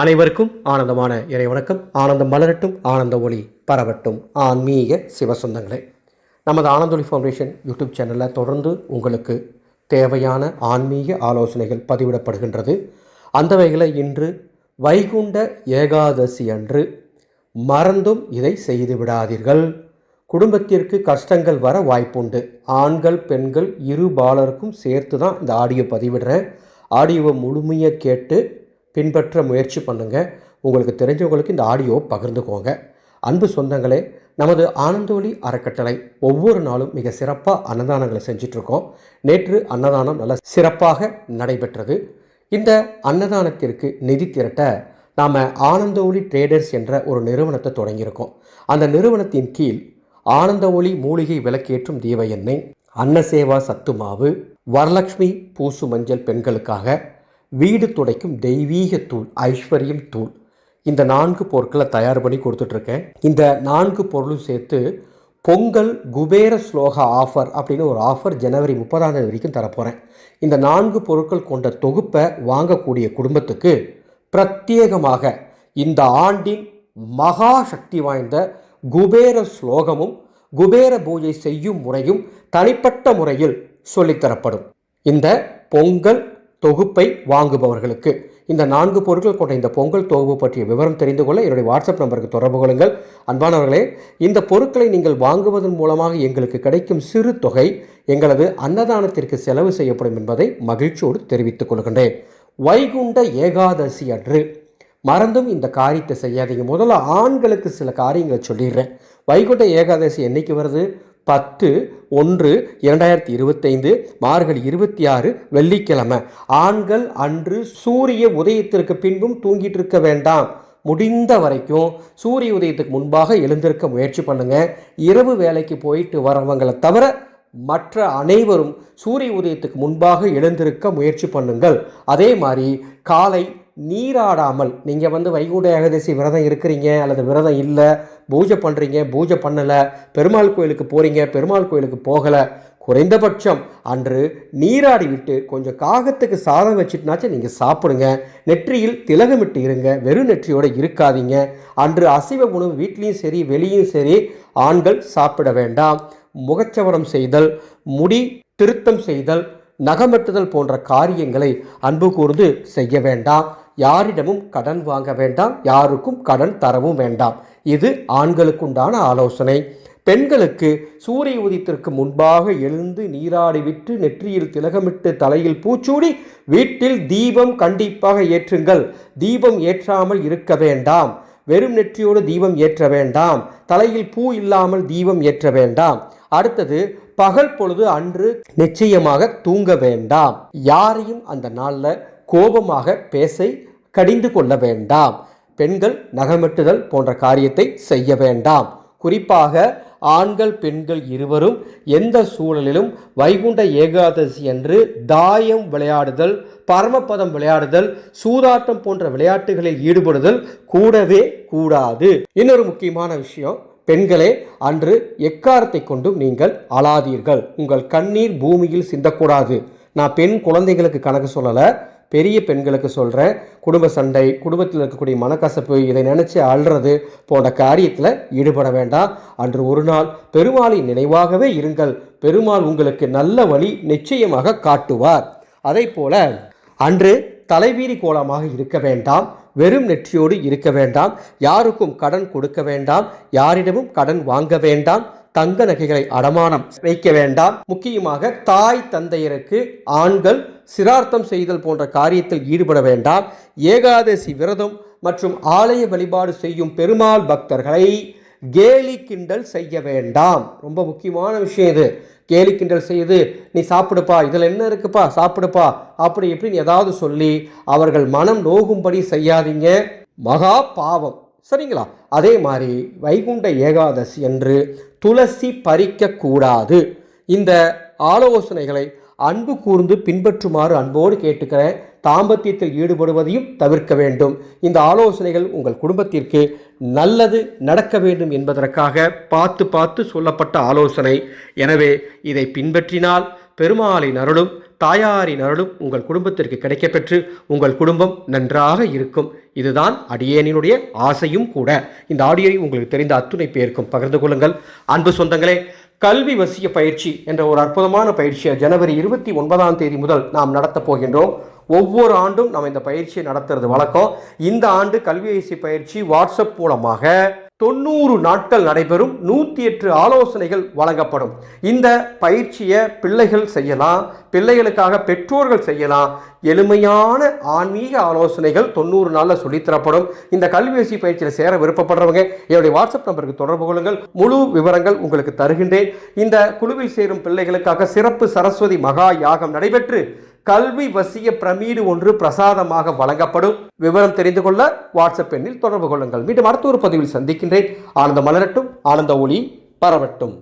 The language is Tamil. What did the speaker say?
அனைவருக்கும் ஆனந்தமான இறை வணக்கம். ஆனந்தம் மலரட்டும் ஆனந்த ஒளி பரவட்டும். ஆன்மீக சிவசொந்தங்களே நமது ஆனந்தொலி ஃபவுண்டேஷன் யூடியூப் சேனலில் தொடர்ந்து உங்களுக்கு தேவையான ஆன்மீக ஆலோசனைகள் பதிவிடப்படுகின்றது. அந்த வகையில் இன்று வைகுண்ட ஏகாதசி அன்று மறந்தும் இதை செய்து விடாதீர்கள். குடும்பத்திற்கு கஷ்டங்கள் வர வாய்ப்புண்டு. ஆண்கள் பெண்கள் இரு பாலருக்கும் சேர்த்து தான் இந்த ஆடியோ பதிவிடுறேன். ஆடியோவை முழுமையாக கேட்டு பின்பற்ற முயற்சி பண்ணுங்கள் உங்களுக்கு தெரிஞ்சவங்களுக்கு இந்த ஆடியோ பகிர்ந்துக்கோங்க. அன்பு சொந்தங்களே நமது ஆனந்தோலி அறக்கட்டளை ஒவ்வொரு நாளும் மிக சிறப்பாக அன்னதானங்களை செஞ்சிட்ருக்கோம். நேற்று அன்னதானம் நல்ல சிறப்பாக நடைபெற்றது. இந்த அன்னதானத்திற்கு நிதி திரட்ட நாம் ஆனந்த ஒளி ட்ரேடர்ஸ் என்ற ஒரு நிறுவனத்தை தொடங்கியிருக்கோம். அந்த நிறுவனத்தின் கீழ் ஆனந்த ஒளி மூலிகை விளக்கேற்றும் தீப எண்ணெய் அன்னசேவா சத்து மாவு வரலட்சுமி பூசு மஞ்சள் பெண்களுக்காக வீடு துடைக்கும் தெய்வீக தூள் ஐஸ்வர்யம் தூள். இந்த நான்கு பொருட்களை தயார் பண்ணி கொடுத்துட்ருக்கேன். இந்த நான்கு பொருளும் சேர்த்து பொங்கல் குபேர ஸ்லோகா ஆஃபர் அப்படின்னு ஒரு ஆஃபர் ஜனவரி முப்பதாம் தேதி வரைக்கும் தரப்போகிறேன் இந்த நான்கு பொருட்கள் கொண்ட தொகுப்பை வாங்கக்கூடிய குடும்பத்துக்கு பிரத்யேகமாக இந்த ஆண்டின் மகா சக்தி வாய்ந்த குபேர ஸ்லோகமும் குபேர பூஜை செய்யும் முறையும் தனிப்பட்ட முறையில் சொல்லித்தரப்படும். இந்த பொங்கல் தொகுப்பை வாங்குபவர்களுக்கு. இந்த நான்கு பொருட்கள் கொண்ட இந்த பொங்கல் தொகுப்பு பற்றிய விவரம் தெரிந்து கொள்ள என்னுடைய வாட்ஸ்அப் நம்பருக்கு தொடர்பு கொள்ளுங்கள். அன்பானவர்களே இந்த பொருட்களை நீங்கள் வாங்குவதன் மூலமாக எங்களுக்கு கிடைக்கும் சிறு தொகை எங்களது அன்னதானத்திற்கு செலவு செய்யப்படும் என்பதை மகிழ்ச்சியோடு தெரிவித்துக் கொள்கின்றேன். வைகுண்ட ஏகாதசி அன்று மறந்தும் இந்த காரியத்தை செய்யாதீங்க. முதல்ல ஆண்களுக்கு சில காரியங்களை சொல்லிடுறேன். வைகுண்ட ஏகாதசி என்னைக்கு வருது? பத்து ஒன்று இரண்டாயிரத்தி இருபத்தைந்து மார்கழி இருபத்தி ஆறு வெள்ளிக்கிழமை. ஆண்கள் அன்று சூரிய உதயத்திற்கு பின்பும் தூங்கிட்டு இருக்க வேண்டாம். முடிந்த வரைக்கும் சூரிய உதயத்துக்கு முன்பாக எழுந்திருக்க முயற்சி பண்ணுங்க. இரவு வேலைக்கு போயிட்டு வரவங்களை தவிர மற்ற அனைவரும் சூரிய உதயத்துக்கு முன்பாக எழுந்திருக்க முயற்சி பண்ணுங்கள். அதே மாதிரி காலை நீராடாமல். நீங்கள் வந்து வைகுண்ட ஏகாதசி விரதம் இருக்கிறீங்க அல்லது விரதம் இல்லை பூஜை பண்ணுறீங்க பூஜை பண்ணலை பெருமாள் கோயிலுக்கு போகிறீங்க பெருமாள் கோயிலுக்கு போகலை குறைந்தபட்சம் அன்று நீராடி விட்டு கொஞ்சம் காகத்துக்கு சாதம் வச்சுட்டுனாச்சும் நீங்கள் சாப்பிடுங்க. நெற்றியில் திலகமிட்டு இருங்க வெறும் நெற்றியோடு இருக்காதீங்க. அன்று அசைவ உணவு வீட்லேயும் சரி வெளியும் சரி ஆண்கள் சாப்பிட வேண்டாம். முகச்சவரம் செய்தல் முடி திருத்தம் செய்தல் நகமட்டுதல் போன்ற காரியங்களை அன்பு கூர்ந்து செய்ய வேண்டாம். யாரிடமும் கடன் வாங்க வேண்டாம். யாருக்கும் கடன் தரவும் வேண்டாம். இது ஆண்களுக்குண்டான ஆலோசனை. பெண்களுக்கு சூரிய உதித்திற்கு முன்பாக எழுந்து நீராடி விட்டு நெற்றியில் திலகமிட்டு தலையில் பூச்சூடி வீட்டில் தீபம் கண்டிப்பாக ஏற்றுங்கள். தீபம் ஏற்றாமல் இருக்க வேண்டாம். வெறும் நெற்றியோடு தீபம் ஏற்ற வேண்டாம். தலையில் பூ இல்லாமல் தீபம் ஏற்ற வேண்டாம். அடுத்தது பகல் பொழுது அன்று நிச்சயமாக தூங்க வேண்டாம். யாரையும் அந்த நாளில் கோபமாக பேசை கடிந்து கொள்ள வேண்டாம். பெண்கள் நகமெட்டுதல் போன்ற காரியத்தை செய்ய வேண்டாம். குறிப்பாக ஆண்கள் பெண்கள் இருவரும் எந்த சூழலிலும் வைகுண்ட ஏகாதசி அன்று தாயம் விளையாடுதல் பரமபதம் விளையாடுதல் சூதாட்டம் போன்ற விளையாட்டுகளில் ஈடுபடுதல் கூடவே கூடாது. இன்னொரு முக்கியமான விஷயம் பெண்களே அன்று எக்காரத்தை கொண்டும் நீங்கள் அழாதீர்கள். உங்கள் கண்ணீர் பூமியில் சிந்தக்கூடாது. நான் பெண் குழந்தைகளுக்கு கணக்கு சொல்லலை. பெரிய பெண்களுக்கு சொல்கிறேன் குடும்ப சண்டை குடும்பத்தில் இருக்கக்கூடிய மனக்கசப்பு இதை நினச்சி அழுறது போன்ற காரியத்தில் ஈடுபட வேண்டாம். அன்று ஒரு நாள் பெருமாளின் நினைவாகவே இருங்கள். பெருமாள் உங்களுக்கு நல்ல வழி நிச்சயமாக காட்டுவார். அதை போல அன்று தலைவீரி கோலமாக இருக்க வேண்டாம். வெறும் நெற்றியோடு இருக்க வேண்டாம். யாருக்கும் கடன் கொடுக்க வேண்டாம். யாரிடமும் கடன் வாங்க வேண்டாம். தங்க நகைகளை அடமானம் வைக்க வேண்டாம். முக்கியமாக தாய் தந்தையருக்கு ஆண்கள் சிரார்த்தம் செய்தல் போன்ற காரியத்தில் ஈடுபட வேண்டாம். ஏகாதசி விரதம் மற்றும் ஆலய வழிபாடு செய்யும் பெருமாள் பக்தர்களை கேலி கிண்டல் செய்ய வேண்டாம். ரொம்ப முக்கியமான விஷயம் இது. கேலி கிண்டல் செய்து நீ சாப்பிடுப்பா இதில் என்ன இருக்குப்பா சாப்பிடுப்பா அப்படி இப்படின்னு ஏதாவது சொல்லி அவர்கள் மனம் நோகும்படி செய்யாதீங்க. மகா பாவம். சரிங்களா? அதே மாதிரி வைகுண்ட ஏகாதசி என்று துளசி பறிக்கக்கூடாது. இந்த ஆலோசனைகளை அன்பு கூர்ந்து பின்பற்றுமாறு அன்போடு கேட்டுக்கிறேன். தாம்பத்தியத்தில் ஈடுபடுவதையும் தவிர்க்க வேண்டும். இந்த ஆலோசனைகள் உங்கள் குடும்பத்திற்கு நல்லது நடக்க வேண்டும் என்பதற்காக பார்த்து பார்த்து சொல்லப்பட்ட ஆலோசனை. எனவே இதை பின்பற்றினால் பெருமாளின் அருளும் தாயாரின் அருளும் உங்கள் குடும்பத்திற்கு கிடைக்கப்பெற்று உங்கள் குடும்பம் நன்றாக இருக்கும். இதுதான் அடியேனினுடைய ஆசையும் கூட. இந்த ஆடியோவை உங்களுக்கு தெரிந்த அத்துணை பேருக்கும் பகிர்ந்து கொள்ளுங்கள். அன்பு சொந்தங்களே கல்வி வசிய பயிற்சி என்ற ஒரு அற்புதமான பயிற்சியை ஜனவரி இருபத்தி ஒன்பதாம் தேதி முதல் நாம் நடத்தப் போகின்றோம். ஒவ்வொரு ஆண்டும் நம்ம இந்த பயிற்சியை நடத்துறது வழக்கம். இந்த ஆண்டு கல்வி வசிய பயிற்சி வாட்ஸ்அப் மூலமாக தொண்ணூறு நாட்கள் நடைபெறும். நூற்றி எட்டு ஆலோசனைகள் வழங்கப்படும். இந்த பயிற்சியை பிள்ளைகள் செய்யலாம். பிள்ளைகளுக்காக பெற்றோர்கள் செய்யலாம். எளிமையான ஆன்மீக ஆலோசனைகள் தொண்ணூறு நாளில் சொல்லித்தரப்படும். இந்த கல்வியசி பயிற்சியில் சேர விருப்பப்படுறவங்க என்னுடைய வாட்ஸ்அப் நம்பருக்கு தொடர்பு கொள்ளுங்கள். முழு விவரங்கள் உங்களுக்கு தருகின்றேன். இந்த குழுவில் சேரும் பிள்ளைகளுக்காக சிறப்பு சரஸ்வதி மகா யாகம் நடைபெற்று கல்வி வசிய பிரமீடு ஒன்று பிரசாதமாக வழங்கப்படும். விவரம் தெரிந்து கொள்ள வாட்ஸ்அப் எண்ணில் தொடர்பு கொள்ளுங்கள். மீண்டும் அடுத்த ஒரு பதிவில் சந்திக்கின்றேன். ஆனந்த மலரட்டும் ஆனந்த ஒளி பரவட்டும்.